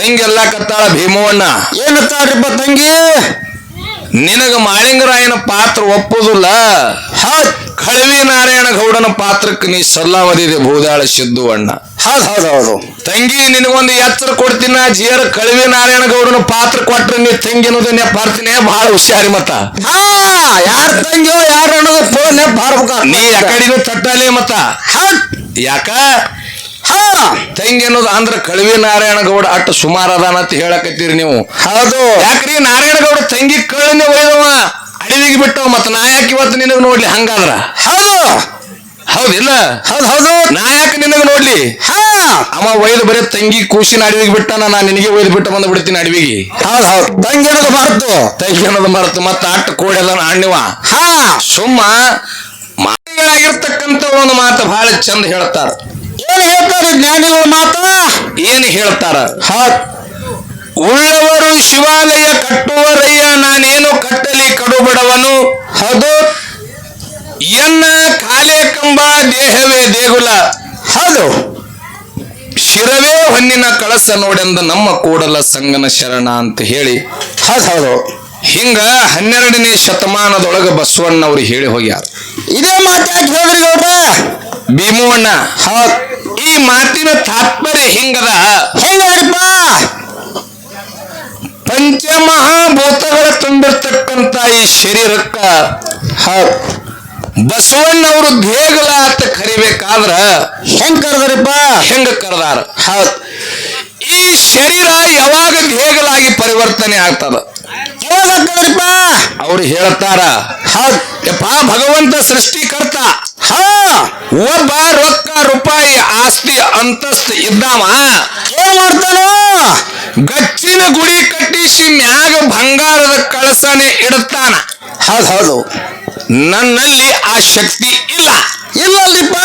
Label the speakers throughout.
Speaker 1: ತಂಗೆಲ್ಲ ಕತ್ತಾಳ ಭೀಮವನ್ನ
Speaker 2: ಏನತ್ತಾಳ್ರಿಪ್ಪ ತಂಗಿ?
Speaker 1: ನಿನಗ ಮಾಳಿಂಗರಾಯನ ಪಾತ್ರ ಒಪ್ಪುದಿಲ್ಲ? ಕಳವಿ ನಾರಾಯಣ ಗೌಡನ ಪಾತ್ರಕ್ಕೆ ನೀ ಸಲ್ಲಾವದಿದೆ ಭೂದಾಳ ಸಿದ್ದು ಅಣ್ಣ
Speaker 2: ಹೌದು ಹೌದು ಹೌದು.
Speaker 1: ತಂಗಿ ನಿನಗೊಂದು ಎಚ್ಚರ ಕೊಡ್ತೀನ ಜಿಯರ್. ಕಳವಿ ನಾರಾಯಣ ಗೌಡನ ಪಾತ್ರ ಕೊಟ್ರೆ ನೀ ತಂಗಿ ಅನ್ನೋದು ನೆಪಾರ್ತೀನಿ ಬಹಳ ಹುಷಾರಿ ಮತ್ತ.
Speaker 2: ಹಾ ಯಾರ ತಂಗಿಯೋ ಯಾರು ಅನ್ನೋದು ನೆಪ್ ಬಾರ್ಬೇಕ
Speaker 1: ನೀ ಯಾಕಡಿನೂ ತಟ್ಟಲಿ ಮತ್ತ. ಯಾಕ?
Speaker 2: ಹಾ.
Speaker 1: ತಂಗಿ ಅನ್ನೋದು ಅಂದ್ರ ಕಳವಿ ನಾರಾಯಣ ಗೌಡ ಅಟ್ಟು ಸುಮಾರು ಅದಾನ ಅಂತ ಹೇಳಕತ್ತೀರಿ ನೀವು.
Speaker 2: ಹೌದು.
Speaker 1: ಯಾಕ್ರಿ? ನಾರಾಯಣ ಗೌಡ ತಂಗಿ ಕಳ್ಳನೆ ಒಯ್ದವ. ಅಡವಿಗೆ ಬಿಟ್ಟವ ಮತ್ತ ನಾ ಯಾಕೆ ಇವತ್ತು ನಿನಗ ನೋಡ್ಲಿ? ಹಂಗಾದ್ರ.
Speaker 2: ಹೌದು.
Speaker 1: ಹೌದಿಲ್ಲ?
Speaker 2: ಹೌದು ಹೌದು.
Speaker 1: ನಾ ಯಾಕೆ ನಿನಗೆ ನೋಡ್ಲಿ?
Speaker 2: ಹಾ.
Speaker 1: ಅವ ಒಯ್ದು ಬರೀ ತಂಗಿ ಕೂಸಿನ ಅಡವಿಗೆ ಬಿಟ್ಟಾನ ನಾ ನಿನಗೆ ಒಯ್ದು ಬಿಟ್ಟು ಬಂದು ಬಿಡ್ತೀನಿ ಅಡವಿಗೆ
Speaker 2: ಹೌದು ಹೌದು. ತಂಗಿ ಅನ್ನೋದು ಬಾರ್ದು
Speaker 1: ತಂಗಿ ಅನ್ನೋದು ಮರೆತು. ಮತ್ತೆ ಅಟ್ಟು ಕೋಡ್ಯದನ ಅಣ್ಣಿವ
Speaker 2: ಹಾ.
Speaker 1: ಸುಮ್ಮ ಮಾತುಗಳಾಗಿರ್ತಕ್ಕಂತ ಒಂದು ಮಾತು ಬಹಳ ಚಂದ ಹೇಳ್ತಾರ.
Speaker 2: ಏನ್ ಹೇಳ್ತಾರೆ ಜ್ಞಾನಿಗಳ ಮಾತ
Speaker 1: ಏನು ಹೇಳ್ತಾರ? ಉಳ್ಳವರು ಶಿವಾಲಯ ಕಟ್ಟುವರಯ್ಯ ನಾನೇನು ಕಟ್ಟಲಿ ಕಡುಬಡವನು?
Speaker 2: ಹೌದು.
Speaker 1: ಎನ್ನ ಕಾಲೇ ಕಂಬ ದೇಹವೇ ದೇಗುಲ?
Speaker 2: ಹೌದು.
Speaker 1: ಶಿರವೇ ಹೊನ್ನಿನ ಕಳಸ ನೋಡೆಂದ ನಮ್ಮ ಕೂಡಲ ಸಂಗನ ಶರಣ ಅಂತ ಹೇಳಿ
Speaker 2: ಹೌದ್ ಹೌದು.
Speaker 1: ಹಿಂಗ ಹನ್ನೆರಡನೇ ಶತಮಾನದೊಳಗ ಬಸವಣ್ಣವ್ರು ಹೇಳಿ ಹೋಗ್ಯಾರ.
Speaker 2: ಇದೇ ಮಾತಾಡಿ ಹೋದ್ರಿ ಗೌಡ್ರ
Speaker 1: ಭೀಮವ್ವಣ್ಣ ಈ ಮಾತಿನ ತಾತ್ಪರ್ಯ ಹಿಂಗದ.
Speaker 2: ಹೆಂಗಾರಪ್ಪ
Speaker 1: ಪಂಚಮಹಾಭೂತಗಳ ತುಂಬಿರ್ತಕ್ಕಂತ ಈ ಶರೀರಕ್ಕ
Speaker 2: ಬಸವಣ್ಣ
Speaker 1: ಬಸವಣ್ಣವರು ಬೇಗಲ ಅಂತ ಕರಿಬೇಕಾದ್ರ
Speaker 2: ಹೆಂಗ್ ಕರೆದ್ರಿಪ್ಪ?
Speaker 1: ಹೆಂಗ ಕರೆದಾರ?
Speaker 2: ಹೌದ್
Speaker 1: ಈ ಶರೀರ ಯಾವಾಗ ಬೇಗಲಾಗಿ ಪರಿವರ್ತನೆ ಆಗ್ತದ?
Speaker 2: ಯಾವಾಗ ಆಗ್ತದ್ರಿಪ್ಪ
Speaker 1: ಅವ್ರು ಹೇಳ್ತಾರ ಯಪ್ಪ ಭಗವಂತ ಸೃಷ್ಟಿಕರ್ತ.
Speaker 2: ಹಾ
Speaker 1: ಒಬ್ಬ ರೊಕ್ಕ ರೂಪಾಯಿ ಆಸ್ತಿ ಅಂತಸ್ತು ಇದ್ದಾವ.
Speaker 2: ಏನ್ ಮಾಡ್ತಾನೋ?
Speaker 1: ಗಚ್ಚಿನ ಗುಡಿ ಕಟ್ಟಿಸಿ ಮ್ಯಾಗ ಬಂಗಾರದ ಕಳಸನೆ ಇಡುತ್ತಾನ
Speaker 2: ಹೌದ್ ಹೌದು.
Speaker 1: ನನ್ನಲ್ಲಿ ಆ ಶಕ್ತಿ ಇಲ್ಲ.
Speaker 2: ಇಲ್ಲಲ್ಲಿಪ್ಪ.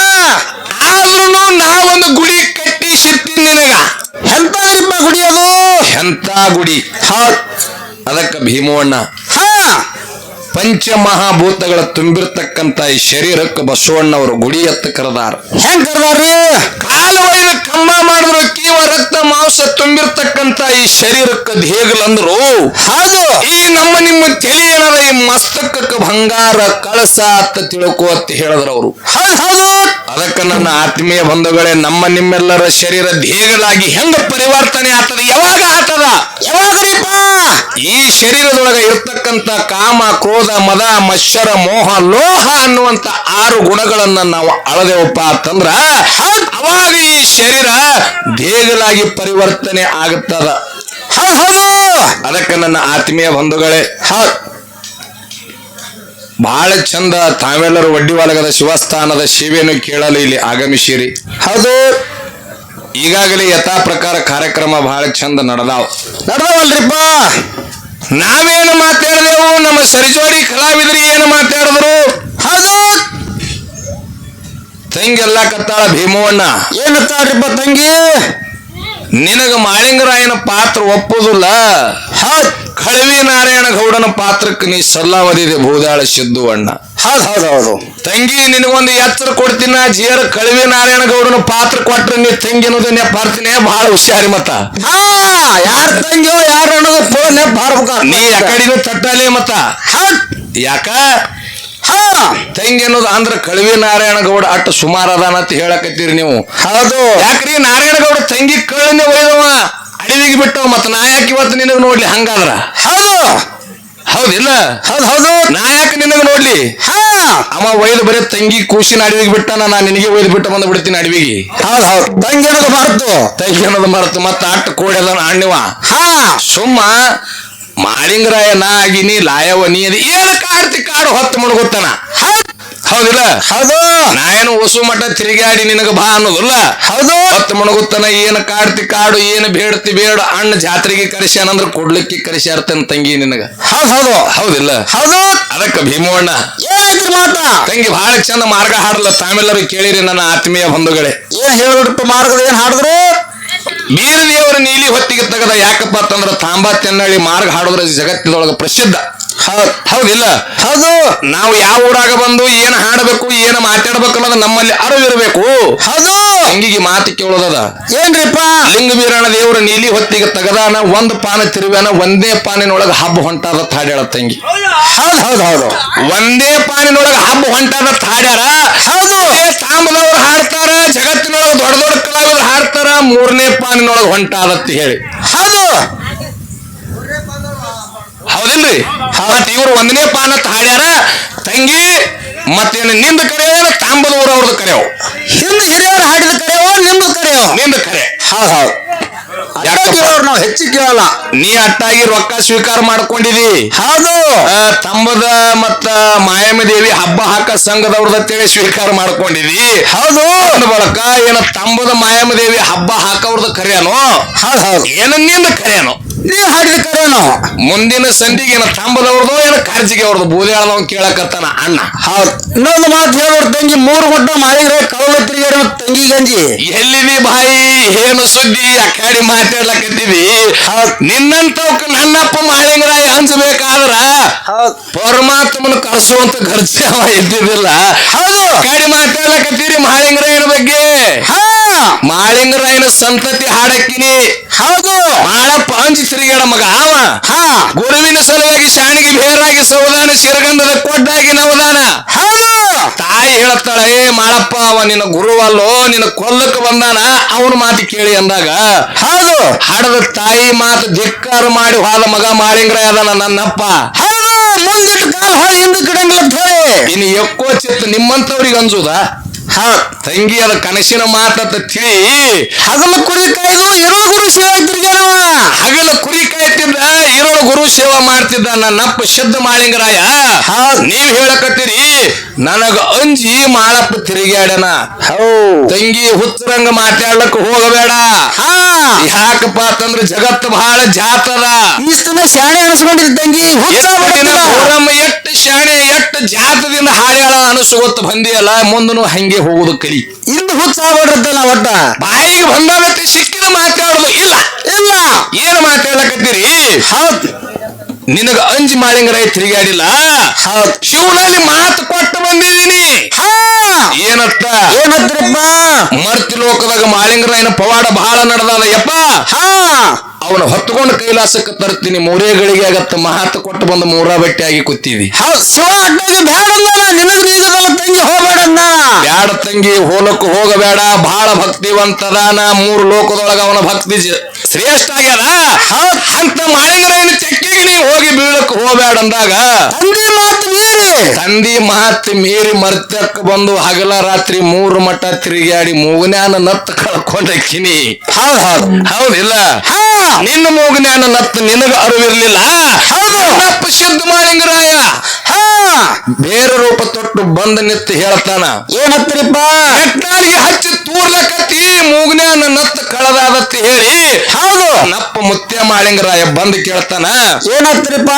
Speaker 1: ಆದ್ರೂ ನಾವೊಂದು ಗುಡಿ ಕಟ್ಟಿಸಿರ್ತೀನಿ ನಿನಗ.
Speaker 2: ಗುಡಿ ಅದು?
Speaker 1: ಎಂತ ಗುಡಿ?
Speaker 2: ಹೌದ್.
Speaker 1: ಅದಕ್ಕೆ ಭೀಮವಣ್ಣ ಪಂಚಮಹಾಭೂತಗಳ ತುಂಬಿರ್ತಕ್ಕಂತ ಈ ಶರೀರಕ್ಕೆ ಬಸವಣ್ಣವರು ಗುಡಿ ಎತ್ತ ಕರೆದಾರ.
Speaker 2: ಹೆಂಗ್ ಕರೆದಾರ್ರಿ?
Speaker 1: ಕಾಲು ಒಯ್ದು ಕಂಬ ಮಾಡಿದ್ರು ಕೀವ ರಕ್ತ ಮಾಂಸ ತುಂಬಿರ್ತಕ್ಕಂತ ಈ ಶರೀರಕ್ಕೆ ದೇಗಲಂದ್ರು.
Speaker 2: ಹೌದು.
Speaker 1: ಈ ನಮ್ಮ ನಿಮ್ಮ ತಲೆ ಏನದ ಈ ಮಸ್ತಕಕ್ಕೆ ಬಂಗಾರ ಕಳಸ ಅಂತ ತಿಳ್ಕೋ ಅಂತ ಹೇಳಿದ್ರು ಅವರು. ಅದಕ್ಕ ನನ್ನ ಆತ್ಮೀಯ ಬಂಧುಗಳೇ ನಮ್ಮ ನಿಮ್ಮೆಲ್ಲರ ಶರೀರ ದೇಗಲಾಗಿ ಹೆಂಗ ಪರಿವರ್ತನೆ ಆತದ ಯಾವಾಗ ಆಗ್ತದ?
Speaker 2: ಯಾವಾಗ್ರಿಪ್ಪ
Speaker 1: ಈ ಶರೀರದೊಳಗೆ ಇರ್ತಕ್ಕಂತ ಕಾಮ ಕ್ರೋಧ ಮದ ಮತ್ಸರ ಮೋಹ ಲೋಹ ಅನ್ನುವಂತ ಆರು ಗುಣಗಳನ್ನ ನಾವು ಅಳದೆವಪ್ಪ ಅಂತಂದ್ರ ಅವಾಗ ಈ ಶರೀರ ದೇಗಲಾಗಿ ಪರಿವರ್ತನೆ ಆಗುತ್ತದ. ಅದಕ್ಕೆ ನನ್ನ ಆತ್ಮೀಯ ಬಂಧುಗಳೇ
Speaker 2: ಹ
Speaker 1: ಬಹಳ ಚಂದ ತಾವೆಲ್ಲರೂ ವಡ್ಡಿವಾಲಗದ ಶಿವಸ್ಥಾನದ ಸೇವೆಯನ್ನು ಕೇಳಲು ಇಲ್ಲಿ ಆಗಮಿಸಿರಿ
Speaker 2: ಹೌದು.
Speaker 1: ಈಗಾಗಲೇ ಯಥಾ ಪ್ರಕಾರ ಕಾರ್ಯಕ್ರಮ ಬಹಳ ಚಂದ ನಡೆದಾವ್.
Speaker 2: ನಡ್ದವಲ್ರಿಪ್ಪ.
Speaker 1: ನಾವೇನು ಮಾತಾಡಿದೆವು? ನಮ್ಮ ಸರಿಜೋಡಿ ಕಲಾವಿದ್ರಿ ಏನು ಮಾತಾಡಿದ್ರು?
Speaker 2: ಹೌದು.
Speaker 1: ತಂಗೆಲ್ಲ ಕತ್ತಾಳ ಭೀಮವಣ್ಣ.
Speaker 2: ಏನತ್ತಾಳ್ರಿಪ್ಪ ತಂಗಿ?
Speaker 1: ನಿನಗ ಮಾಳಿಂಗರಾಯನ ಪಾತ್ರ ಒಪ್ಪುದಿಲ್ಲ.
Speaker 2: ಹೌದ್.
Speaker 1: ಕಳವಿ ನಾರಾಯಣ ಗೌಡನ ಪಾತ್ರಕ್ಕೆ ನೀ ಸಲ್ಲಾವದಿದೆ ಭೂದಾಳ ಸಿದ್ದು ಅಣ್ಣ.
Speaker 2: ಹೌದ್ ಹೌದ್ ಹೌದು.
Speaker 1: ತಂಗಿ ನಿನಗೊಂದು ಎತ್ತರ ಕೊಡ್ತೀನ ಜಿಯರ್ ಕಳವಿ ನಾರಾಯಣ ಗೌಡನ ಪಾತ್ರ ಕೊಟ್ರೆ ನೀ ತಂಗಿ ಅನ್ನೋದು ನೆಪಾರ್ತೀನಿ ಬಹಳ ಹುಷಾರಿ ಮತ್ತ.
Speaker 2: ಹಾ ಯಾರ ತಂಗಿಯೋ ಯಾರ ಅನ್ನೋದು ಫೋನ್
Speaker 1: ನೀ ಯಾಕಡಿನೂ ತಟ್ಟಲಿ ಮತ್ತ. ಯಾಕ?
Speaker 2: ಹಾ.
Speaker 1: ತಂಗಿ ಅನ್ನೋದು ಅಂದ್ರ ಕಳವಿ ನಾರಾಯಣ ಗೌಡ ಅಟ್ಟು ಸುಮಾರು ಅದಾನ ಅಂತ ಹೇಳಕತ್ತೀರಿ ನೀವು.
Speaker 2: ಹೌದು.
Speaker 1: ಯಾಕ್ರಿ? ನಾರಾಯಣ ಗೌಡ ತಂಗಿ ಕಳ್ಳನೆ ಒಯ್ದವ. ಅಡವಿಗೆ ಬಿಟ್ಟವ ಮತ್ತ ನಾ ಯಾಕೆ ಇವತ್ತು ನಿನಗ ನೋಡ್ಲಿ ಹಂಗಾದ್ರ?
Speaker 2: ಹೌದು.
Speaker 1: ಹೌದಿಲ್ಲ?
Speaker 2: ಹೌದು ಹೌದು.
Speaker 1: ನಾ ಯಾಕೆ ನಿನಗ ನೋಡ್ಲಿ?
Speaker 2: ಹಾ.
Speaker 1: ಅವ ಒಯ್ದು ಬರೀ ತಂಗಿ ಕೂಸಿನ ಅಡವಿಗೆ ಬಿಟ್ಟಾನ ನಾ ನಿನಗೆ ಒಯ್ದು ಬಿಟ್ಟು ಬಂದು ಬಿಡ್ತೀನಿ ಅಡವಿಗೆ.
Speaker 2: ಹೌದು ಹೌದು. ತಂಗಿ ಅನ್ನೋದು ಬಾರ್ದು
Speaker 1: ತಂಗಿ ಅನ್ನೋದು ಮರೆತು. ಮತ್ತ ಅಟ್ಟು ಕೋಡ್ಯದನ ಅಣ್ಣಿವ.
Speaker 2: ಹಾ.
Speaker 1: ಸುಮ್ಮ ಮಾಳಿಂಗರಾಯ ನಾ ಆಗಿನಿ ಲಾಯವ ನೀ ಅದು. ಏನು ಕಾಡ್ತಿ ಕಾಡು ಹೊತ್ತು ಮುಳುಗುತ್ತಾನ ಹೌದಿಲ್ಲ?
Speaker 2: ಹೌದು.
Speaker 1: ನಾ ಏನು ಉಸು ಮಠ ತಿರುಗಾಡಿ ನಿನಗ ಬಾ ಅನ್ನೋದಿಲ್ಲ.
Speaker 2: ಹೌದು.
Speaker 1: ಹೊತ್ತು ಮುಣಗುತ್ತನ ಏನು ಕಾಡ್ತಿ ಕಾಡು ಏನು ಬೇಡ್ತಿ ಬೇಡ ಅಣ್ಣ ಜಾತ್ರೆಗೆ ಕರೆಸ್ಯಾನಂದ್ರ ಕೊಡ್ಲಿಕ್ಕೆ ಕರೆಸ್ಯಾರ ತನ್ನ ತಂಗಿ ನಿನಗ.
Speaker 2: ಹೌದು ಹೌದು.
Speaker 1: ಹೌದಿಲ್ಲ?
Speaker 2: ಹೌದು.
Speaker 1: ಅದಕ್ಕ ಭೀಮವಣ್ಣ.
Speaker 2: ಏನಾಯ್ತು ಮಾತ
Speaker 1: ತಂಗಿ ಬಹಳ ಚಂದ ಮಾರ್ಗ ಹಾಡಲ್ಲ ತಾವೆಲ್ಲರೂ ಕೇಳಿರಿ ನನ್ನ ಆತ್ಮೀಯ ಬಂಧುಗಳೇ.
Speaker 2: ಏನ್ ಹೇಳಿಬಿಟ್ಟು ಮಾರ್ಗದ ಏನ್ ಹಾಡಿದ್ರು?
Speaker 1: ಬೀರದೇವರ ನೀಲಿ ಹೊತ್ತಿಗೆ ತೆಗೆದ ಯಾಕಪ್ಪ ಅಂತಂದ್ರ ತಾಂಬಾ ತೆನ್ನಳ್ಳಿ ಮಾರ್ಗ ಹಾಡೋದ್ರ ಜಗತ್ತಿನೊಳಗ ಪ್ರಸಿದ್ಧ. ಹೌದಿಲ್ಲ?
Speaker 2: ಹೌದು.
Speaker 1: ನಾವು ಯಾವ ಊರಾಗ ಬಂದು ಏನ್ ಹಾಡಬೇಕು ಏನ್ ಮಾತಾಡ್ಬೇಕು ಅನ್ನೋದು ನಮ್ಮಲ್ಲಿ ಅರಿವಿರಬೇಕು.
Speaker 2: ಹೌದು.
Speaker 1: ಹಂಗಿಗೆ ಮಾತು ಕೇಳೋದದ
Speaker 2: ಏನ್ರಿಪ್ಪ?
Speaker 1: ಲಿಂಗ ವೀರನ ದೇವರ ನೀಲಿ ಹೊತ್ತಿಗೆ ತಗದಾನ ಒಂದ್ ಪಾನ ತಿರುವ್ಯಾನ ಒಂದೇ ಪಾನಿನೊಳಗ ಹಬ್ಬ ಹೊಂಟಾದ ಹಾಡ್ಯಾಳ ತಂಗಿ.
Speaker 2: ಹೌದು ಹೌದು ಹೌದು.
Speaker 1: ಒಂದೇ ಪಾನಿನೊಳಗ ಹಬ್ಬ ಹೊಂಟಾದ ಹಾಡ್ಯಾರ
Speaker 2: ಹೌದು.
Speaker 1: ತಾಮದವ್ರು ತಾಂಬದವ್ರು ಹಾಡ್ತಾರ ಜಗತ್ತಿನೊಳಗ ದೊಡ್ಡ ದೊಡ್ಡ ಕಲಾವಿದ್ರು ಹಾಡ್ತಾರ ಮೂರನೇ ಪಾನಿನೊಳಗ ಹೊಂಟಾದತ್ತಿ ಹೇಳಿ.
Speaker 2: ಹೌದು.
Speaker 1: ಹೌದಿಲ್ರಿ ಮತ್ ಇವ್ರು ಒಂದನೇ ಪಾನ ಹಾಡ್ಯಾರ ತಂಗಿ ಮತ್ತೇನು ನಿಂದ ಕರೆಯೋ ತಾಂಬದವ್ರು ಅವ್ರದ್ದು ಕರೆಯೋ?
Speaker 2: ಹಿಂದ ಹಿರಿಯರು ಹಾಡಿದ ಕರೆಯೋ ನಿಂದ ಕರೆಯೋ?
Speaker 1: ನಿಂದ ಕರೆ.
Speaker 2: ಹೌದ್ ಹೌದ್ ನಾವು ಹೆಚ್ಚಿಗೆ ಕೇಳಲ್ಲ.
Speaker 1: ನೀ ಅಟ್ಟಾಗಿ ರೊಕ್ಕ ಸ್ವೀಕಾರ ಮಾಡ್ಕೊಂಡಿದಿ.
Speaker 2: ಹೌದು.
Speaker 1: ತಂಬದ ಮತ್ತ ಮಾಯಮ್ಮ ದೇವಿ ಹಬ್ಬ ಹಾಕ ಸಂಘದವ್ರದ್ದು ಅಂತೇಳಿ ಸ್ವೀಕಾರ ಮಾಡ್ಕೊಂಡಿದಿ.
Speaker 2: ಹೌದು.
Speaker 1: ಅಂದ ಬಳಕ ಏನ ತಂಬದ ಮಾಯಾಮ ದೇವಿ ಹಬ್ಬ ಹಾಕವ್ರದ ಕರೆಯನೋ?
Speaker 2: ಹೌದ್ ಹೌದು.
Speaker 1: ಏನ ನಿಂದ ಕರೆಯನು?
Speaker 2: ನೀವು. ಹಾಡಿದ
Speaker 1: ಮುಂದಿನ ಸಂಧಿಗೆ ಏನ ತಂಬದವ್ರದ್ದು ಏನ ಕಾರ್ಜಿಗೆ ಅವ್ರದ್ದು ಬೂದಿಯಾಳದವ್ ಕೇಳಕತ್ತಾನ ಅಣ್ಣ.
Speaker 2: ಹೌದು. ಇನ್ನೊಂದು ಮಾತು ಹೇಳೋರ್ ತಂಗಿ ಮೂರು ಗುಡ್ಡ ಮಾಡಿದ್ರೆ ಕಳವ ತಿರುಗಾರ ತಂಗಿ ಗಂಜಿ.
Speaker 1: ಎಲ್ಲಿದಿ ಬಾಯಿ ಏನು ಸುದ್ದಿ ಅಕ್ಕಾಡಿ ಮಾತಾಡ್ಲಕತ್ತಿದಿ. ನಿನ್ನಂತವಕ್ಕ ನನ್ನಪ್ಪ ಮಾಳಿಂಗರಾಯ ಹಂಚಬೇಕಾದ್ರ
Speaker 2: ಹೌದ್.
Speaker 1: ಪರಮಾತ್ಮನ ಕಳಿಸುವಂತ ಖರ್ಚು ಅವ ಇದ್ದಿದ್ದಿಲ್ಲ.
Speaker 2: ಹೌದು.
Speaker 1: ಅಕಾಡಿ ಮಾತಾಡ್ಲಕತ್ತೀರಿ ಮಾಳಿಂಗರಾಯನ ಬಗ್ಗೆ.
Speaker 2: ಹಾ.
Speaker 1: ಮಾಳಿಂಗರಾಯನ ಸಂತತಿ ಹಾಡಕ್ಕಿನಿ.
Speaker 2: ಹೌದು.
Speaker 1: ಮಾಳಪ್ಪ ಅಂಜಿ ತಿರುಗಾಡ ಮಗ. ಅವ
Speaker 2: ಹಾ.
Speaker 1: ಗುರುವಿನ ಸಲುವಾಗಿ ಶಾಣಿಗೆ ಬೇರಾಗಿ ಸೌದಾನ ಶಿರಗಂಧದ ಕೊಡ್ಡಾಗಿ ನವದಾನ.
Speaker 2: ಹೌದು.
Speaker 1: ತಾಯಿ ಹೇಳ್ತಾಳೆ ಏ ಮಾಳಪ್ಪ ಅವ ನಿನ್ನ ಗುರುವಲ್ಲೋ ನಿನ್ನ ಕೊಲ್ಲಕ್ಕೆ ಬಂದಾನ? ಅವನ ಮಾತು ಕೇಳಿ ಅಂದಾಗ
Speaker 2: ಹೌದು.
Speaker 1: ಹಾಡದ ತಾಯಿ ಮಾತು ಧಿಕ್ಕಾರ ಮಾಡಿ ಹೋದ ಮಗ ಮಾಳಿಂಗ್ರ ಅದಾನ ನನ್ನಪ್ಪ.
Speaker 2: ಹೌದು. ಮುಂದಿಟ್ಟು ಕಾಲ ಹೊಳೆ ಹಿಂದೆ ಕಿಡಂಗಿಲ್ಲ ಅಂತ ಹೇಳಿ
Speaker 1: ಇನ್ನು ಎಕ್ಕೋ ಚಿತ್ತ ನಿಮ್ಮಂತವ್ರಿಗೆ ಅನ್ಸುದ
Speaker 2: ಹೌದ್
Speaker 1: ತಂಗಿ ಅದ ಕನಸಿನ ಮಾತಂತ ತಿಳಿ
Speaker 2: ಹಗಲ ಕುರಿ ಕಾಯ್ದು ಇರೋ ಗುರು ಸೇವೆ ತಿರ್ಗ್ಯಾನವ
Speaker 1: ಹಗಲ ಕುರಿ ಕಾಯ್ತಿದ್ದ ಇರೋ ಗುರು ಸೇವಾ ಮಾಡ್ತಿದ್ದ ನನ್ನಪ್ಪ ಶುದ್ಧ ಮಾಳಿಂಗರಾಯ.
Speaker 2: ಹಾ.
Speaker 1: ನೀವ್ ಹೇಳಕತ್ತೀರಿ ನನಗ ಅಂಜಿ ಮಾಳಪ್ಪ ತಿರುಗ್ಯಾಡನ.
Speaker 2: ಹೌ.
Speaker 1: ತಂಗಿ ಹುಚ್ಚರಂಗ ಮಾತಾಡ್ಲಕ್ಕ ಹೋಗಬೇಡ.
Speaker 2: ಹಾ.
Speaker 1: ಯಾಕಪ್ಪ ಅಂತಂದ್ರ ಜಗತ್ತು ಬಹಳ ಜಾತದ.
Speaker 2: ಇಷ್ಟನ ಶಾಣೆ ಅನಿಸ್ಕೊಂಡಿದ್ದ ತಂಗಿ ಹುಚ್ಚ
Speaker 1: ಎಷ್ಟು ದಿನ
Speaker 2: ಬಿಡ್ತಿದ.
Speaker 1: ಊರಮ್ಮ ಎಷ್ಟು ಶಾಣೆ ಎಷ್ಟು ಜಾತದಿಂದ ಹಾಡ್ಯಾಳ ಅನಸುಗೊತ್ತು ಬಂದಿಯಲ್ಲ ಮುಂದನು ಹಂಗೆ ಹೋಗುದು ಕಲಿ.
Speaker 2: ಇಂದು ಹುಚ್ಚ ನಾ ಒಟ್ಟ.
Speaker 1: ಬಾಯಿಗೆ ಬಂದಾಗತ್ತೆ ಸಿಕ್ಕಿದ ಮಾತಾಡುದು ಇಲ್ಲ.
Speaker 2: ಇಲ್ಲ.
Speaker 1: ಏನ್ ಮಾತಾಡ್ಲಕತ್ತೀರಿ?
Speaker 2: ಹೌದ್.
Speaker 1: ನಿನಗ ಅಂಜಿ ಮಾಳಿಂಗರ ತಿರುಗಾಡಿಲ್ಲ? ಶಿವನಲ್ಲಿ ಮಾತು ಕೊಟ್ಟು ಬಂದಿದ್ದೀನಿ.
Speaker 2: ಹಾ.
Speaker 1: ಏನತ್ತ?
Speaker 2: ಏನತ್ತಪ್ಪ
Speaker 1: ಮರ್ತಿ ಲೋಕದಾಗ ಮಾಳಿಂಗರಾಯನ ಪವಾಡ ಬಹಳ ನಡೆದಾದ ಯಪ್ಪ
Speaker 2: ಹಾ.
Speaker 1: ಅವನ ಹೊತ್ತುಕೊಂಡು ಕೈಲಾಸಕ್ಕೆ ತರ್ತೀನಿ ಮೂರೇ ಗಳಿಗೆ ಆಗತ್ತ ಮಹಾತ್ ಕೊಟ್ಟು ಬಂದು ಮೂರ ಬಟ್ಟೆಯಾಗಿ
Speaker 2: ಆಗಿ ಕೂತೀವಿ ಬ್ಯಾಡ ತಂಗಿ
Speaker 1: ಹೋಲಕ್ಕೆ ಹೋಗಬೇಡ ಬಹಳ ಭಕ್ತಿವಂತದಾನ ಮೂರು ಲೋಕದೊಳಗ ಅವನ ಭಕ್ತಿ ಶ್ರೇಷ್ಠ ಆಗ್ಯದ? ಅಂತ ಮಾಳಿಂಗರಾಯನ ಚಕ್ಕಿಗೆ ನೀವು ಹೋಗಿ ಬೀಳಕ್ ಹೋಗ್ಬೇಡ ಅಂದಾಗ?
Speaker 2: ತಂದಿ ಮಾತು ಮೀರಿ.
Speaker 1: ತಂದಿ ಮಾತ್ ಮೀರಿ ಮರ್ತಕ್ಕ ಬಂದು ಹಗಲ ರಾತ್ರಿ ಮೂರು ಮಠ ತಿರುಗಾಡಿ ಮೂಗನ್ಯಾನ ನತ್ತ ಕಳ್ಕೊಂಡಕ್ಕಿನಿ
Speaker 2: ಹೌದ್ ಹೌದ್.
Speaker 1: ಹೌದಿಲ್ಲ
Speaker 2: ಹಾ.
Speaker 1: ನಿನ್ನ ಮೂಗನ್ಯಾನ ನತ್ತ ನಿನಗ ಅರಿವಿರ್ಲಿಲ್ಲ?
Speaker 2: ಹೌದು.
Speaker 1: ಶುದ್ಧ ಮಾಳಿಂಗರಾಯ
Speaker 2: ಹಾ.
Speaker 1: ಬೇರೆ ರೂಪ ತೊಟ್ಟು ಬಂದ ನಿತ್ತು ಹೇಳ್ತಾನ
Speaker 2: ಏನತ್ರಿಪ್ಪ
Speaker 1: ಹಚ್ಚಿ ತೂರ್ಲಕತ್ತಿ ಮೂಗ್ನ್ಯಾನ ನತ್ತ ಕಳದಾದತ್ತಿ ಹೇಳಿ
Speaker 2: ಹೌದು.
Speaker 1: ನಪ್ಪ ಮುತ್ತೆ ಮಾಳಿಂಗರಾಯ ಬಂದು ಕೇಳ್ತಾನ
Speaker 2: ಏನತ್ರಿಪ್ಪ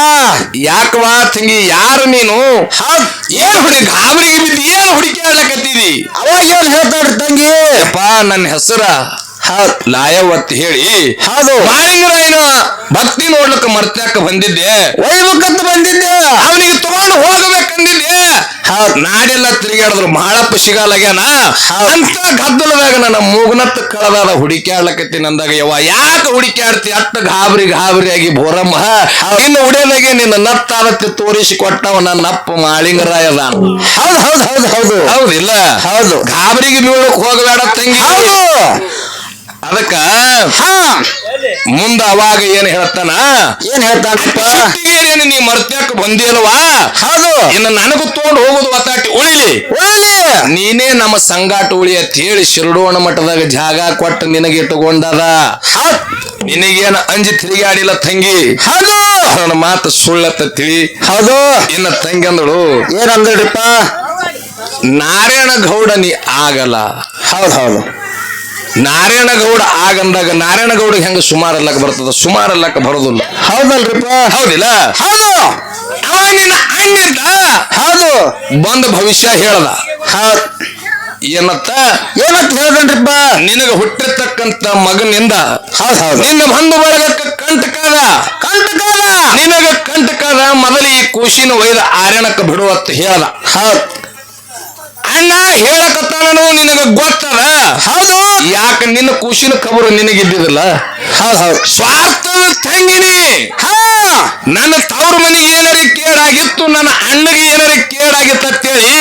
Speaker 1: ಯಾಕವಾ ತಂಗಿ ಯಾರು ನೀನು?
Speaker 2: ಹೌದ್.
Speaker 1: ಏನ್ ಹುಡಿ ಗಾಬರಿಗೆ ಬಿದ್ದು ಏನ್ ಹುಡುಕಿ ಆಡ್ಲಕತ್ತಿದಿ
Speaker 2: ಅವಾಗ ಏನ್ ಹೇಳ್ತಾಳ್ರಿ ತಂಗಿ?
Speaker 1: ಅಪ್ಪ ನನ್ನ ಹೆಸರ ಲಾಯವತ್ ಹೇಳಿ.
Speaker 2: ಹೌದು.
Speaker 1: ಮಾಲಿಂಗರಾಯನ ಭಕ್ತಿ ನೋಡ್ಲಿಕ್ಕೆ ಮರ್ತ್ಯಾಕ ಬಂದಿದ್ದೆ.
Speaker 2: ಒಯ್ಬೇಕಂತ ಬಂದಿದ್ದೆ.
Speaker 1: ಅವನಿಗೆ ತಗೊಂಡು ಹೋಗಬೇಕಂದಿದ್ದೆ. ನಾಡೆಲ್ಲ ತಿರುಗಾಡಿದ್ರು ಮಾಳಪ್ಪ ಸಿಗಲಾಗ್ಯಾನ. ಅಂತ ಗದ್ದಲದಾಗ ನನ್ನ ಮೂಗ್ನತ್ತ ಕಳದಾದ ಹುಡುಕ್ಯಾಡ್ಲಕತ್ತೀನಿ ನಂದಾಗ ಯವ್ವ ಯಾಕೆ ಹುಡುಕ್ಯಾಡ್ತಿ? ಅತ್ತ ಗಾಬರಿ ಗಾಬರಿ ಆಗಿ ಬೋರಮ್ಮ ಇನ್ನು ಉಡಿಯೋದಾಗೆ ನಿನ್ನ ನತ್ತಾರತ್ತಿ ತೋರಿಸಿ ಕೊಟ್ಟವ ನನ್ನಪ್ಪ ಅದಾನ
Speaker 2: ಹೌದು ಹೌದು ಹೌದು ಹೌದು.
Speaker 1: ಹೌದಿಲ್ಲ?
Speaker 2: ಹೌದು.
Speaker 1: ಗಾಬರಿಗೆ ಬೀಳಕ್ ಹೋಗಬೇಡ ತಂಗಿ.
Speaker 2: ಹೌದು.
Speaker 1: ಅದಕ್ಕ
Speaker 2: ಹಾ.
Speaker 1: ಮುಂದ ಅವಾಗ ಏನ್ ಹೇಳ್ತಾನ?
Speaker 2: ಏನ್ ಹೇಳ್ತಾನಪ್ಪ?
Speaker 1: ನೀ ಮರ್ತ್ಯಾಕ ಬಂದಿಯಲ್ವಾ?
Speaker 2: ಹೌದು.
Speaker 1: ಇನ್ನು ನನಗೂ ತಗೊಂಡು ಹೋಗುದು ಒತ್ತಾಟಿ ಉಳಿಲಿ.
Speaker 2: ಉಳಿಲಿ.
Speaker 1: ನೀನೇ ನಮ್ಮ ಸಂಗಾಟ ಉಳಿ ಅಂತ ಹೇಳಿ ಶಿರಡೋಣ ಮಠದಾಗ ಜಾಗ ಕೊಟ್ಟು ನಿನಗೆ ಇಟ್ಟುಕೊಂಡದ. ನಿನಗೇನ ಅಂಜಿ ತಿರುಗಾಡಿಲ್ಲ ತಂಗಿ?
Speaker 2: ಹೌದು.
Speaker 1: ನನ್ನ ಮಾತು ಸುಳ್ಳತ್ತ ತಿಳಿ.
Speaker 2: ಹೌದು.
Speaker 1: ಇನ್ನ ತಂಗಿ ಅಂದಳು.
Speaker 2: ಏನಂದ್ರಪ್ಪ?
Speaker 1: ನಾರಾಯಣ ಗೌಡ ನೀ ಆಗಲ್ಲ.
Speaker 2: ಹೌದು ಹೌದು.
Speaker 1: ನಾರಾಯಣ ಗೌಡ ಆಗಂದಾಗ ನಾರಾಯಣ ಗೌಡ ಹೆಂಗ ಸುಮಾರು ಲಕ್ಕ ಬರ್ತದ? ಸುಮಾರು ಲಕ್ಕ ಬರೋದಿಲ್ಲ.
Speaker 2: ಹೌದಲ್ರಿಪ್ಪ?
Speaker 1: ಹೌದಿಲ್ಲ?
Speaker 2: ಹೌದು.
Speaker 1: ಅವ ನಿನ್ನ
Speaker 2: ಹೌದು.
Speaker 1: ಬಂದ ಭವಿಷ್ಯ ಹೇಳದ.
Speaker 2: ಹೌದ್.
Speaker 1: ಏನತ್ತ?
Speaker 2: ಏನಂತ ಹೇಳ್ದನ್ರಿಪ್ಪ?
Speaker 1: ನಿನಗ ಹುಟ್ಟಿರ್ತಕ್ಕಂತ ಮಗನಿಂದ
Speaker 2: ಹೌದ್ ಹೌದು.
Speaker 1: ನಿನ್ನ ಬಂಧು ಬಳಗಕ್ಕ ಕಂಟಕದ
Speaker 2: ಕಂಟಕಾದ
Speaker 1: ನಿನಗ ಕಂಟಕದ ಮೊದಲ ಈ ಕೂಸಿನ ಒಯ್ದ ಆರ್ಯಣಕ್ಕೆ ಬಿಡುವತ್ತ ಹೇಳದ.
Speaker 2: ಹೌದ್.
Speaker 1: ಅಣ್ಣ ಹೇಳಕತ್ತಾನು ನಿನಗ ಗೊತ್ತದ?
Speaker 2: ಹೌದು.
Speaker 1: ಯಾಕ ನಿನ್ನ ಕೂಸಿನ ಕಬರು ನಿನಗಿದ್ದಿದಿಲ್ಲ ಸ್ವಾರ್ಥದ ತಂಗಿನಿ.
Speaker 2: ಹಾ.
Speaker 1: ನನ್ನ ತವ್ರ ಮನೆಗೆ ಏನಾರ ಕೇಡಾಗಿತ್ತು ನನ್ನ ಅಣ್ಣಗೆ ಏನಾರ ಕೇಡಾಗಿತ್ತು ಅಂತೇಳಿ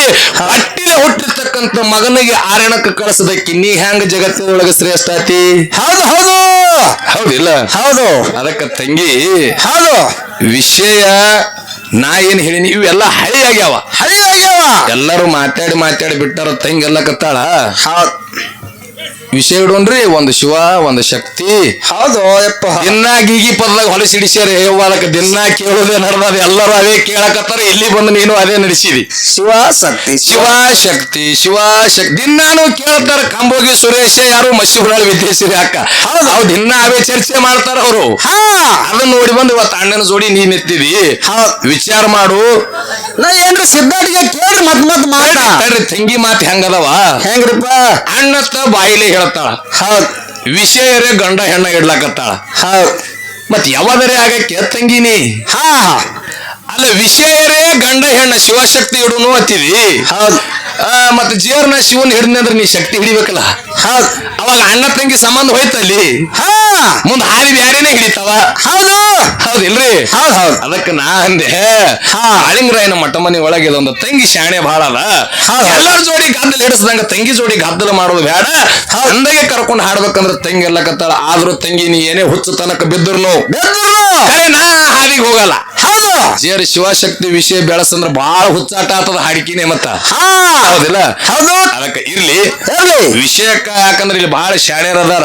Speaker 1: ಹೊಟ್ಟಿಲೆ ಹುಟ್ಟಿರ್ತಕ್ಕಂಥ ಮಗನಿಗೆ ಆರಣಕ್ಕೆ ಕಳಿಸದಕ್ಕೆ ನೀ ಹೆಂಗ ಜಗತ್ತಿನೊಳಗ ಶ್ರೇಷ್ಠ ಆತಿ?
Speaker 2: ಹೌದು ಹೌದು.
Speaker 1: ಹೌದಿಲ್ಲ?
Speaker 2: ಹೌದು.
Speaker 1: ಅದಕ್ಕ ತಂಗಿ
Speaker 2: ಹೌದು.
Speaker 1: ವಿಷಯ ನಾ ಏನ್ ಹೇಳಿನಿ ಇವೆಲ್ಲ ಹಳಿ ಆಗ್ಯಾವ
Speaker 2: ಹಳಿ
Speaker 1: ಎಲ್ಲರೂ ಮಾತಾಡಿ ಮಾತಾಡಿ ಬಿಟ್ಟಾರ ತಂಗಿ ಎಲ್ಲ ಕತ್ತಾಳ?
Speaker 2: ಹೌದ್.
Speaker 1: ವಿಷಯ ಇಡೋನ್ರಿ ಒಂದು ಶಿವ ಒಂದು ಶಕ್ತಿ.
Speaker 2: ಹೌದು ಯಪ್ಪ.
Speaker 1: ದಿನ ಗೀಗಿ ಪದದಾಗ ಹೊಲಸಿಡಿಸ್ಯಾರ ಹೇವಾಲಕ ದಿನ ಕೇಳೋದೇ ನಡೆದ ಎಲ್ಲರೂ ಅದೇ ಕೇಳಕತ್ತಾರ ಇಲ್ಲಿ ಬಂದು ನೀನು ಅದೇ ನಡೆಸಿದಿ.
Speaker 2: ಶಿವ ಶಕ್ತಿ
Speaker 1: ಶಿವ. ಶಕ್ತಿ ಶಿವ ಶಕ್ತಿ. ದಿನಾನು ಕೇಳ್ತಾರ ಕಂಬೋಗಿ ಸುರೇಶ ಯಾರು ಮಸಿ ಹುಳಾಳ ವಿದ್ಯೇಶ್ವರಿ ಅಕ್ಕ.
Speaker 2: ಹೌದು.
Speaker 1: ಅವ್ರು ದಿನ ಅವೇ ಚರ್ಚೆ ಮಾಡ್ತಾರ ಅವರು.
Speaker 2: ಹಾ.
Speaker 1: ಅದನ್ನ ನೋಡಿ ಬಂದು ಇವತ್ತು ಅಣ್ಣನ ಜೋಡಿ ನೀನ್ ಎತ್ತಿದಿ. ವಿಚಾರ ಮಾಡು.
Speaker 2: ನಾ ಏನ್ರಿ ಸಿದ್ಧಾಟಿಗೆ ಕೇಳಿ ಮತ್ ಮತ್
Speaker 1: ಮಾಡ ತಂಗಿ ಮಾತು ಹೆಂಗದವ?
Speaker 2: ಹೆಂಗ್ರಿಪ್ಪ?
Speaker 1: ಅಣ್ಣತ್ತ ಬಾಯಿಲೆ ಹೇಳ್ತಾಳ.
Speaker 2: ಹೌದ್.
Speaker 1: ವಿಷಯರೇ ಗಂಡ ಹೆಣ್ಣ ಇಡ್ಲಾಕತ್ತಾಳ.
Speaker 2: ಹೌದ್.
Speaker 1: ಮತ್ ಯಾವಾದರೆ ಆಗಕ್ಕೆ ತಂಗಿನಿ?
Speaker 2: ಹಾ
Speaker 1: ಅಲ್ಲ ವಿಷಯರೇ ಗಂಡ ಹೆಣ್ಣ ಶಿವಶಕ್ತಿ ಹಿಡುನು ಅಂತೀವಿ.
Speaker 2: ಹೌದು.
Speaker 1: ಆ, ಮತ್ ಜೀವನ ಶಿವನ್ ಹಿಡಿದ್ನಿ ಅಂದ್ರೆ ನೀ ಶಕ್ತಿ ಹಿಡಿಬೇಕಲ್ಲ?
Speaker 2: ಹೌದು.
Speaker 1: ಅವಾಗ ಅಣ್ಣ ತಂಗಿ ಸಂಬಂಧ ಹೋಯ್ತಲ್ಲಿ
Speaker 2: ಹಾ.
Speaker 1: ಮುಂದ್ ಹಾದಿ ಬ್ಯಾರೇನೆ ಹಿಡಿತಾವ?
Speaker 2: ಹೌದು.
Speaker 1: ಹೌದಿಲ್ರಿ
Speaker 2: ಹೌದು ಹೌದು.
Speaker 1: ಅದಕ್ಕೆ ನಾ ಅಂದೆ
Speaker 2: ಹಾ.
Speaker 1: ಆಳಿಂಗ್ರಾಯನ ಮಠ ಮನೆ ಒಳಗೆ ಇದೊಂದು ತಂಗಿ ಶಾಣೆ ಬಹಳ ಅದ.
Speaker 2: ಹೌದ್.
Speaker 1: ಎಲ್ಲರ ಜೋಡಿ ಗದ್ದಲ ಹಿಡಿಸ್ದಂಗ ತಂಗಿ ಜೋಡಿ ಗದ್ದಲ ಮಾಡೋದು ಬೇಡ. ಅಂದಾಗೆ ಕರ್ಕೊಂಡು ಹಾಡ್ಬೇಕಂದ್ರ ತಂಗಿ ಎಲ್ಲ ಕತ್ತಾಳ. ಆದ್ರೂ ತಂಗಿ ನೀ ಏನೇ ಹುಚ್ಚು ತನಕ
Speaker 2: ಬಿದ್ದರು
Speaker 1: ಕರೆ ನಾ ಹಾದಿಗೆ ಹೋಗಲ್ಲ. ಜೇರ್ ಶಿವಶಕ್ತಿ ವಿಷಯ ಬೆಳಸಂದ್ರ ಬಹಳ ಹುಚ್ಚಾಟ ಆತದ ಹಾಡಿಕಿನೇ ಮತ್ತ.
Speaker 2: ಹಾ.
Speaker 1: ಹೌದಿಲ್ಲ?
Speaker 2: ಹೌದು.
Speaker 1: ಅದಕ್ಕೆ ಇರ್ಲಿ. ವಿಷಯಕ್ಕ ಯಾಕಂದ್ರೆ ಇಲ್ಲಿ ಬಹಳ ಶಾಣ್ಯರ ಅದಾರ.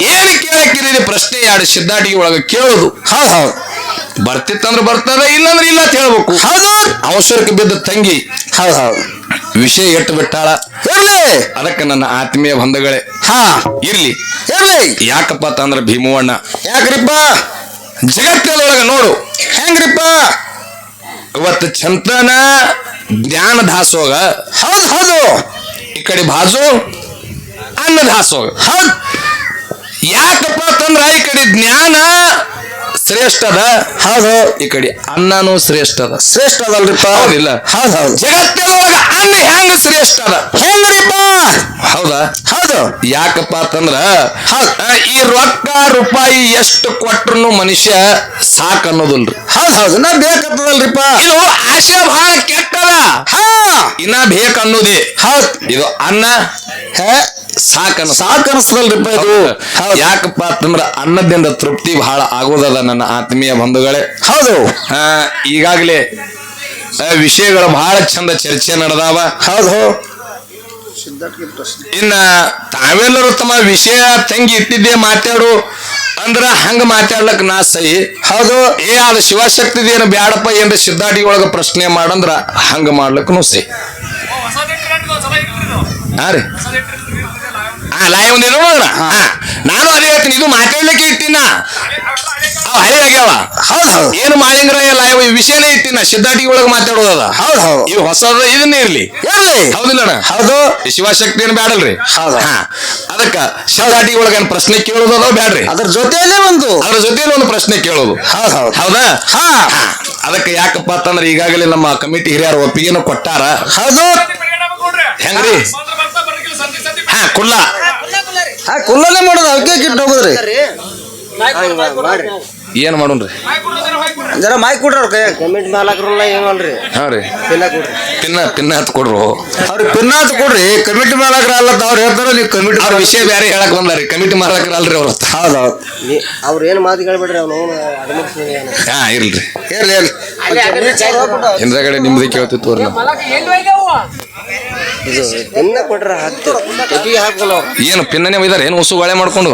Speaker 1: ಏನ್ ಕೇಳಕ್ಕಿರಿ ಪ್ರಶ್ನೆ ಎರಡು ಸಿದ್ಧಾಟಿಗೆ ಒಳಗ ಕೇಳೋದು.
Speaker 2: ಹೌದ್ ಹೌದ್.
Speaker 1: ಬರ್ತಿತ್ತಂದ್ರ ಬರ್ತದ ಇಲ್ಲಂದ್ರ ಇಲ್ಲ ಅಂತ ಹೇಳ್ಬೇಕು.
Speaker 2: ಹೌದು.
Speaker 1: ಅವಸರಕ್ಕೆ ಬಿದ್ದ ತಂಗಿ.
Speaker 2: ಹೌದ್ ಹೌದು.
Speaker 1: ವಿಷಯ ಎಟ್ಟು ಬಿಟ್ಟಾಳ.
Speaker 2: ಇರ್ಲಿ.
Speaker 1: ಅದಕ್ಕೆ ನನ್ನ ಆತ್ಮೀಯ ಬಂಧುಗಳೇ.
Speaker 2: ಹಾ.
Speaker 1: ಇರ್ಲಿ.
Speaker 2: ಇರ್ಲಿ.
Speaker 1: ಯಾಕಪ್ಪ ಅಂತಂದ್ರ ಭೀಮವಣ್ಣ.
Speaker 2: ಯಾಕ್ರಿಪ್ಪ?
Speaker 1: ಜಗತ್ತಿನೊಳಗ ನೋಡು.
Speaker 2: ಹೆಂಗ್ರಿಪ್ಪ?
Speaker 1: ಇವತ್ತು ಚಂತನ ಜ್ಞಾನ ದಾಸೋಗ
Speaker 2: ಹೌದು ಹೌದು.
Speaker 1: ಈ ಕಡೆ ಬಾಜು ಅನ್ನ ದಾಸೋಗ
Speaker 2: ಹೌದು.
Speaker 1: ಯಾಕಪ್ಪ ಅಂತಂದ್ರ ಈ ಕಡೆ ಜ್ಞಾನ ಶ್ರೇಷ್ಠ ಅದ
Speaker 2: ಹೌದು.
Speaker 1: ಈ ಕಡೆ ಅನ್ನನೂ ಶ್ರೇಷ್ಠದ. ಅದ
Speaker 2: ಶ್ರೇಷ್ಠ ಅದಲ್ರಿಪ್ಪ
Speaker 1: ಹೌದಿಲ್ಲ?
Speaker 2: ಹೌದು ಹೌದು.
Speaker 1: ಜಗತ್ತಿನೊಳಗ ಅನ್ನ ಹೆಂಗ ಶ್ರೇಷ್ಠದ?
Speaker 2: ಹೆಂಗ್ರಿಪ್ಪ?
Speaker 1: ಹೌದಾ?
Speaker 2: ಹೌದು.
Speaker 1: ಯಾಕಪ್ಪ ಅಂತಂದ್ರ
Speaker 2: ಹೌದ್.
Speaker 1: ಈ ರೊಕ್ಕ ರೂಪಾಯಿ ಎಷ್ಟು ಕೊಟ್ರು ಮನುಷ್ಯ ಸಾಕ್ ಅನ್ನೋದಿಲ್ರಿ.
Speaker 2: ಹೌದ್ ಹೌದು. ನಾ ಬೇಕತ್ತದಲ್ರಿಪ್ಪ
Speaker 1: ಇದು ಆಶೆ ಬಹಳ ಕೆಟ್ಟದ.
Speaker 2: ಹಾ.
Speaker 1: ಇನ್ನ ಬೇಕನ್ನೋದೇ. ಹೌದು
Speaker 2: ಹೌದ್.
Speaker 1: ಇದು ಅನ್ನ.
Speaker 2: ಹೇ
Speaker 1: ಸಾಕ್ ಅನ್ನೋ
Speaker 2: ಸಾಕ್ ಅನಿಸ್ತದಲ್ರಿಪ್ಪ ಇದು. ಹೌದ್.
Speaker 1: ಯಾಕಪ್ಪ ಅಂತಂದ್ರ ಅನ್ನದಿಂದ ತೃಪ್ತಿ ಬಹಳ ಆಗೋದದ ನನ್ನ ಆತ್ಮೀಯ ಬಂಧುಗಳೇ.
Speaker 2: ಹೌದು.
Speaker 1: ಈಗಾಗಲೇ ವಿಷಯಗಳು ಬಹಳ ಚಂದ ಚರ್ಚೆ ನಡೆದಾವ.
Speaker 2: ಹೌದು.
Speaker 1: ಇನ್ನ ತಾವೆಲ್ಲರೂ ತಮ್ಮ ವಿಷಯ ತಂಗಿ ಇಟ್ಟಿದ್ದೆ ಮಾತಾಡು ಅಂದ್ರ ಹಂಗ ಮಾತಾಡ್ಲಕ್ ನಾ ಸಹಿ
Speaker 2: ಹೌದು.
Speaker 1: ಏ ಅದು ಶಿವಶಕ್ತಿದ ಏನು ಬ್ಯಾಡಪ್ಪ ಏನ್ರ ಸಿದ್ಧಾಟಿ ಒಳಗ ಪ್ರಶ್ನೆ ಮಾಡಂದ್ರ ಹಂಗ ಮಾಡ್ಲಕ್ಕೂ ಸಹಿ ಹಾ ರೀ. ಹಾ ಲೈವ್ ಒಂದೇನೋ ನೋಡೋಣ. ಹಾ. ನಾನು ಅದೇ ಹೇಳ್ತೀನಿ ಇದು ಮಾತಾಡ್ಲಿಕ್ಕೆ ಇಟ್ಟಿನ. ಹಳೆ ಆಗ್ಯಾವ
Speaker 2: ಹೌದ್ ಹೌದ್.
Speaker 1: ಏನು ಈ ವಿಷಯನೇ ಇಟ್ಟಿನ ಸಿದ್ಧಾಟಿ ಒಳಗ ಮಾತಾಡೋದದ.
Speaker 2: ಹೌದು ಹೌದ್.
Speaker 1: ಇವು ಹೊಸದ ಇದನ್ನೇ ಇರ್ಲಿ.
Speaker 2: ಇರ್ಲಿ.
Speaker 1: ಹೌದಿಲ್ಲಣ್ಣ?
Speaker 2: ಹೌದು.
Speaker 1: ಶಿವಶಕ್ತಿ ಏನು ಬ್ಯಾಡಲ್ರಿ?
Speaker 2: ಹೌದು.
Speaker 1: ಹಾ. ಅದಕ್ಕ ಸಿದ್ಧಾಟಿ ಒಳಗ ಪ್ರಶ್ನೆ ಪ್ರಶ್ನೆ ಕೇಳೋದದ ಬ್ಯಾಡ್ರಿ?
Speaker 2: ಅದ್ರ ಜೊತೆಯಲ್ಲೇ ಒಂದು.
Speaker 1: ಅದ್ರ ಜೊತೆಯಲ್ಲಿ ಒಂದು ಪ್ರಶ್ನೆ ಕೇಳೋದು.
Speaker 2: ಹೌದು ಹೌದು.
Speaker 1: ಹೌದಾ?
Speaker 2: ಹಾ.
Speaker 1: ಹಾ. ಅದಕ್ಕೆ ಯಾಕಪ್ಪ ಅಂತಂದ್ರೆ ಈಗಾಗಲೇ ನಮ್ಮ ಕಮಿಟಿ ಹಿರಿಯರು ಒಪ್ಪಿಗೆನು ಕೊಟ್ಟಾರ.
Speaker 2: ಹೌದು.
Speaker 1: ಹೆಂಗ್ರಿ? ಹಾ ಕುಲ್ಲ
Speaker 2: ಹಾ ಕುಲ್ಲನೆ ಮಾಡೋದು ಅವಕ್ಕೆ ಕಿಟ್ಟು ಹೋಗುದ್ರಿ.
Speaker 1: ಏನ್ ಮಾಡೋಣ್ರಿ?
Speaker 2: ಜರ ಮಾಯ್ ಕೊಡ್ರಿ. ಅವ್ರ ಕೈಯಾಗ.
Speaker 3: ಕಮಿಟ್ ಮಾಲಕರಲ್ಲ ಏನಲ್ರಿ
Speaker 1: ಹಾ ರೀ.
Speaker 3: ಇಲ್ಲ ಕೊಡ್ರಿ.
Speaker 1: ತಿನ್ನ ತಿನ್ನ ಹತ್ ಕೊಡ್ರು.
Speaker 2: ಅವ್ರಿಗೆ ಪಿನ್ನಾತ್ ಕೊಡ್ರಿ ಕಮಿಟಿ ಮಾಲಕರ ಅಲ್ಲ ಅವ್ರು ಹೇಳ್ತಾರ ನೀವು ಕಮಿಟಿ
Speaker 1: ಅವ್ರ ವಿಷಯ ಬೇರೆ ಹೇಳಕ್ ಬಂದಾರಿ ಕಮಿಟಿ ಮಾಲಕರ ಅಲ್ರಿ ಅವ್ರ
Speaker 2: ಹೌದ್ ಹೌದ್.
Speaker 3: ಅವ್ರ ಏನು ಮಾತು ಕೇಳ್ಬೇಡ್ರಿ ಅವ್ನು ಹಾಂ
Speaker 1: ಹಾ ಇಲ್ರಿ
Speaker 2: ಇರ್ಲಿ ಇರ್ಲಿ.
Speaker 1: ಹಿಂದ್ರಗಡೆ ನಿಮ್ದೇ ಕೇಳ್ತಿತ್ತು ಅವ್ರನ್ನ
Speaker 3: ಇದು ಕೊಟ್ರ
Speaker 1: ಏನು ಪಿನ್ನನೆ ಇದಾರೆ ಏನು ಉಸು ಗಾಳೆ ಮಾಡ್ಕೊಂಡು?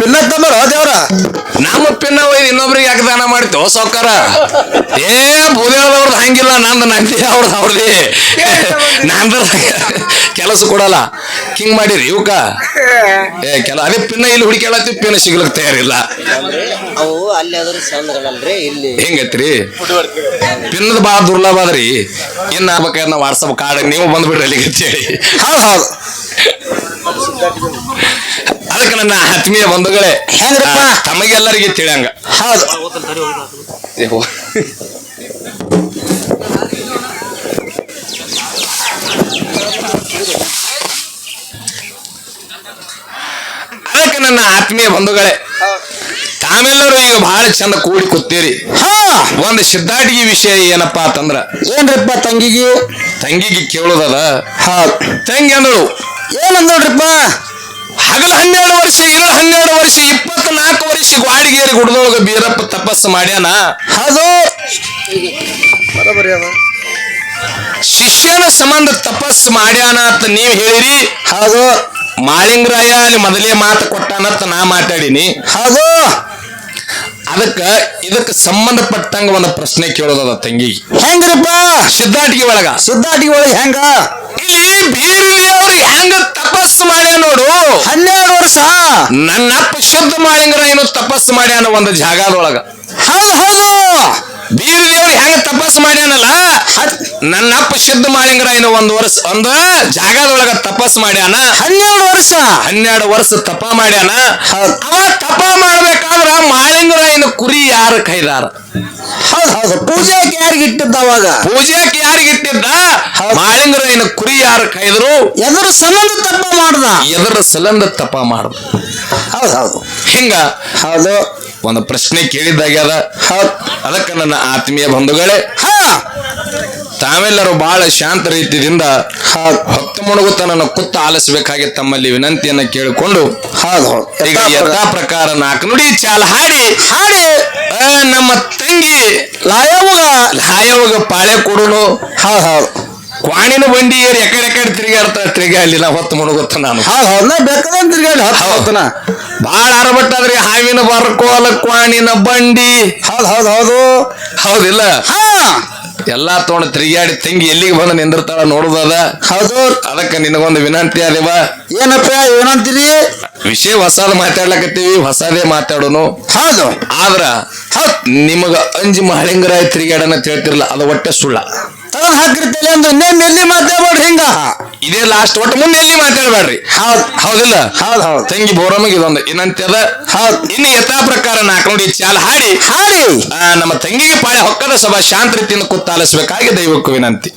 Speaker 2: ಪಿನ್ನಾತ್ ತಂಬರ ದೇವ್ರ
Speaker 1: ನಮ್ಮ ಪಿನ್ನ ಒಯ್ದು ಇನ್ನೊಬ್ರಿಗೆ ಯಾಕೆ ದಾನ ಮಾಡ್ತೇವ ಸೌಕಾರ? ಏ ಬೂದೇವ್ರವ್ರದ್ದು ಹಂಗಿಲ್ಲ ನಂದು ನಂದಿ ಅವ್ರದ್ದು ಅವ್ರದೇ. ನಂದ ಕೆಲಸ ಕೊಡಲ್ಲ. ಹಿಂಗ್ ಮಾಡಿರಿ ಇವಕ್ಕ ಏ ಕೆಲ ಅದೇ ಪಿನ್ನ ಇಲ್ಲಿ ಹುಡುಕ್ಯಾಳತ್ತಿ ಪಿನ್ನ ಸಿಗ್ಲಕ್ ತಯಾರಿಲ್ಲ.
Speaker 3: ಅವು ಅಲ್ಲಿ ಆದ್ರೆ ಚಂದ್ರಲ್ಲಲ್ರಿ ಇಲ್ಲಿ.
Speaker 1: ಹೆಂಗತ್ರಿ? ಪಿನ್ನದ ಬಾಳ ದುರ್ಲಭ ಅದ್ರಿ. ಇನ್ನ ಆಗ್ಬೇಕಾದ್ರೆ ನಾವು ವಾಟ್ಸಪ್ ಕಾರ್ಡ್ ನೀವು ಬಂದ್ಬಿಡ್ರಿ ಅಲ್ಲಿಗೆ ಅಂತೇಳಿ.
Speaker 2: ಹೌದು ಹೌದು.
Speaker 1: ನನ್ನ ಆತ್ಮೀಯ ಬಂಧುಗಳೇ
Speaker 2: ಹೆಂಗ್ರಪ್ಪ?
Speaker 1: ತಮಗೆಲ್ಲರಿಗೆ ತಿಳಿಯಂಗ.
Speaker 2: ಹೌದು.
Speaker 1: ಅದಕ್ಕೆ ನನ್ನ ಆತ್ಮೀಯ ಬಂಧುಗಳೇ ತಾವೆಲ್ಲರೂ ಈಗ ಬಹಳ ಚಂದ ಕೂಡಿ ಕೂತೀರಿ.
Speaker 2: ಹಾ.
Speaker 1: ಒಂದು ಸಿದ್ಧಾಟಿಗೆ ವಿಷಯ ಏನಪ್ಪಾ ಅಂತಂದ್ರ
Speaker 2: ಏನ್ರಿಪ್ಪ ತಂಗಿಗೆ?
Speaker 1: ತಂಗಿಗೆ ಕೇಳೋದದ.
Speaker 2: ಹೌದು.
Speaker 1: ತಂಗಿ ಅಂದಳು
Speaker 2: ಏನಂದ್ರಪ್ಪ
Speaker 1: ಹಗಲ ಹನ್ನೆರಡು ಹನ್ನೆರಡು ವರ್ಷ ಇಪ್ಪತ್ನಾಲ್ಕು ವರ್ಷ ಗ್ವಾಡಿಗೇರಿ ಗುಡ್ದೊಳಗ ಬೀರಪ್ಪ ತಪಸ್ಸು ಮಾಡ್ಯಾನ.
Speaker 2: ಅದು
Speaker 3: ಬರೋಬರಿ ಅದ.
Speaker 1: ಶಿಷ್ಯನ ಸಂಬಂಧ ತಪಸ್ಸು ಮಾಡ್ಯಾನ ಅಂತ ನೀವ್ ಹೇಳಿರಿ.
Speaker 2: ಹೌದು.
Speaker 1: ಮಾಳಿಂಗರಾಯ ಅಲ್ಲಿ ಮೊದಲೇ ಮಾತು ಕೊಟ್ಟಾನಂತ ನಾ ಮಾತಾಡೀನಿ.
Speaker 2: ಹೌದು.
Speaker 1: ಅದಕ್ಕ ಇದಕ್ಕೆ ಸಂಬಂಧಪಟ್ಟಂಗ ಒಂದು ಪ್ರಶ್ನೆ ಕೇಳೋದದ ತಂಗಿ.
Speaker 2: ಹೆಂಗ್ರಿಪ್ಪ?
Speaker 1: ಸಿದ್ಧಾಟಿಗೆ ಒಳಗ.
Speaker 2: ಸಿದ್ಧಾಟಿಗೆ ಒಳಗ ಹೆಂಗ?
Speaker 1: ಇಲ್ಲಿ ಬೀರದೇವ್ರು ಹೆಂಗ ತಪಸ್ಸು ಮಾಡ್ಯಾನ ನೋಡು?
Speaker 2: ಹನ್ನೆರಡು ವರ್ಷ?
Speaker 1: ನನ್ನಪ್ಪ ಶುದ್ಧ ಏನು ತಪಸ್ಸು ಮಾಡ್ಯಾನ ಒಂದು ಜಾಗದೊಳಗ.
Speaker 2: ಹೌದು ಹೌದು.
Speaker 1: ಬೀರದೇವ್ರು ಹೆಂಗ ತಪಸ್ ಮಾಡ್ಯಾನಲ್ಲ? ನನ್ನಪ್ಪ ಶುದ್ಧ ಏನೋ ಒಂದು ವರ್ಷ ಒಂದು ಜಾಗದೊಳಗ ತಪಸ್ ಮಾಡ್ಯಾನ.
Speaker 2: ಹನ್ನೆರಡು ವರ್ಷ.
Speaker 1: ಹನ್ನೆರಡು ವರ್ಷ ತಪ ಮಾಡ್ಯಾನ.
Speaker 2: ಹೌದು.
Speaker 1: ಅವ ತಪ ಮಾಡ್ಬೇಕಾದ್ರ ಮಾಳಿಂಗರಾಯನ ಕುರಿ ಯಾರ ಕೈದಾರ
Speaker 2: ಹೌದು ಹೌದು. ಪೂಜೆಗೆ ಯಾರಿಗೆ ಇಟ್ಟಿದ್ದ ಅವಾಗ?
Speaker 1: ಪೂಜೆಗೆ ಯಾರಿಗೆ ಇಟ್ಟಿದ್ದ. ಮಾಳಿಂಗರಾಯನ ಕುರಿ ಯಾರ ಕೈದ್ರು?
Speaker 2: ಎದುರ ಸಂಬಂಧ ತಪ್ಪ ಮಾಡ್ದ.
Speaker 1: ಎದರ ಸಲಂದ ತಪ ಮಾಡ್ದ.
Speaker 2: ಹೌದು ಹೌದು.
Speaker 1: ಹಿಂಗ
Speaker 2: ಹೌದು.
Speaker 1: ಒಂದು ಪ್ರಶ್ನೆ ಕೇಳಿದ್ದಾಗ್ಯದ ಅದಕ್ಕೆ ನನ್ನ ಆತ್ಮೀಯ ಬಂಧುಗಳೇ
Speaker 2: ಹಾ.
Speaker 1: ತಾವೆಲ್ಲರೂ ಬಹಳ ಶಾಂತ ರೀತಿಯಿಂದ ಹೊತ್ತು ನನ್ನ ಕುತ್ತ ಆಲಿಸಬೇಕಾಗಿ ತಮ್ಮಲ್ಲಿ ವಿನಂತಿಯನ್ನ ಕೇಳಿಕೊಂಡು ಈಗ ಯಥಾ ಪ್ರಕಾರ. ನಾಲ್ಕು ನುಡಿ ಚಾಲ ಹಾಡಿ.
Speaker 2: ಹಾಡಿ.
Speaker 1: ನಮ್ಮ ತಂಗಿ
Speaker 2: ಲಾಯವಾಗ
Speaker 1: ಲಾಯವಾಗ ಪಾಳೆ ಕೊಡೋಣ
Speaker 2: ಹೌದು ಹೌದು
Speaker 1: ಕ್ವಾಣಿನ ಬಂಡಿ ಏರಿ ಎಕಡೆ ಎಕಡೆ ತಿರುಗಾಡ್ತಾ ತಿರುಗಾಡಲಿಲ್ಲ ಹೊತ್ತು ಮುಣಗುತ್ತ ನಾನು.
Speaker 2: ಹೌದು ಬೇಕಾದಂತ ತಿರ್ಗಾಡಿ ಹೌದನ
Speaker 1: ಬಾಳ ಅರಬಟ್ಟಾದ್ರಿ ಹಾವಿನ ಬರ್ಕೋಲ ಕ್ವಾಣಿನ ಬಂಡಿ.
Speaker 2: ಹೌದು ಹೌದು ಹೌದು.
Speaker 1: ಹೌದಿಲ್ಲ?
Speaker 2: ಹಾ.
Speaker 1: ಎಲ್ಲಾ ತಗೊಂಡು ತಿರುಗಾಡಿ ತಂಗಿ ಎಲ್ಲಿಗೆ ಬಂದು ನಿಂದಿರ್ತಾಳ ನೋಡುದದ
Speaker 2: ಹೌದು.
Speaker 1: ಅದಕ್ಕೆ ನಿನಗೊಂದು ವಿನಂತಿ ಅದೇವ
Speaker 2: ಏನಪ್ಪ ಏನಂತೀರಿ?
Speaker 1: ವಿಷಯ ಹೊಸದ ಮಾತಾಡ್ಲಕತ್ತೀವಿ ಹೊಸದೇ ಮಾತಾಡೋನು.
Speaker 2: ಹೌದು.
Speaker 1: ಆದ್ರ ನಿಮಗ ಅಂಜಿ ಮಹಳಿಂಗರಾಯ ತಿರುಗಾಡನ ಹೇಳ್ತಿರಲ್ಲ ಅದು ಒಟ್ಟೆ ಸುಳ್ಳ.
Speaker 2: ತಗೊಂಡ್ ಹಾಕಿರ್ತೇನೆ ಅಂದ್ರೆ ಇನ್ನೇನು ಎಲ್ಲಿ ಮಾತಾಡ್ಬೇಡ್ರಿ ಹಿಂಗ.
Speaker 1: ಇದೇ ಲಾಸ್ಟ್ ಒಟ್ಟು ಮುಂದೆ ಎಲ್ಲಿ ಮಾತಾಡಬೇಡ್ರಿ?
Speaker 2: ಹೌದ್.
Speaker 1: ಹೌದಿಲ್ಲ?
Speaker 2: ಹೌದ್ ಹೌದ್.
Speaker 1: ತಂಗಿ ಬೋರಮ್ಮಗೆ ಇದೊಂದು ಏನಂತದ
Speaker 2: ಹೌದ್.
Speaker 1: ಇನ್ನು ಯಥಾ ಪ್ರಕಾರ ನಾಲ್ಕು ನೋಡಿ ಚಾಲ ಹಾಡಿ.
Speaker 2: ಹಾಡಿ.
Speaker 1: ಆ, ನಮ್ಮ ತಂಗಿಗೆ ಪಾಳೆ ಹೊಕ್ಕದ ಸಭಾ ಶಾಂತ ರೀತಿಯಿಂದ ಕುತ್ತಾಲಿಸಬೇಕಾಗಿ ದೈವಕ್ಕೂ ವಿನಂತಿ.